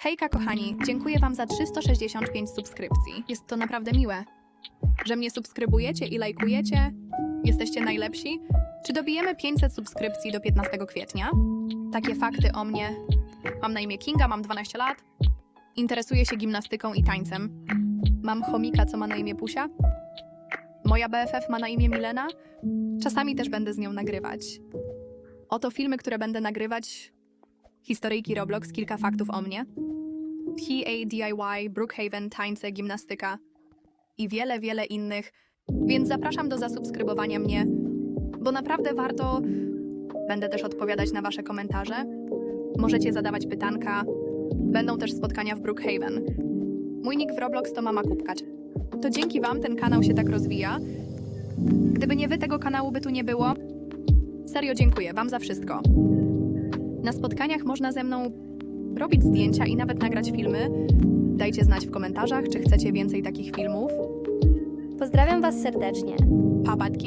Hejka kochani, dziękuję wam za 365 subskrypcji. Jest to naprawdę miłe. Że mnie subskrybujecie i lajkujecie? Jesteście najlepsi? Czy dobijemy 500 subskrypcji do 15 kwietnia? Takie fakty o mnie. Mam na imię Kinga, mam 12 lat. Interesuję się gimnastyką i tańcem. Mam chomika, co ma na imię Pusia. Moja BFF ma na imię Milena. Czasami też będę z nią nagrywać. Oto filmy, które będę nagrywać. Historyjki Roblox, kilka faktów o mnie. PA, DIY, Brookhaven, tańce, gimnastyka i wiele, wiele innych. Więc zapraszam do zasubskrybowania mnie, bo naprawdę warto. Będę też odpowiadać na Wasze komentarze. Możecie zadawać pytanka. Będą też spotkania w Brookhaven. Mój nick w Roblox to Mama Kupkacz. To dzięki Wam ten kanał się tak rozwija. Gdyby nie Wy, tego kanału by tu nie było. Serio dziękuję Wam za wszystko. Na spotkaniach można ze mną robić zdjęcia i nawet nagrać filmy. Dajcie znać w komentarzach, czy chcecie więcej takich filmów. Pozdrawiam Was serdecznie. Papatki.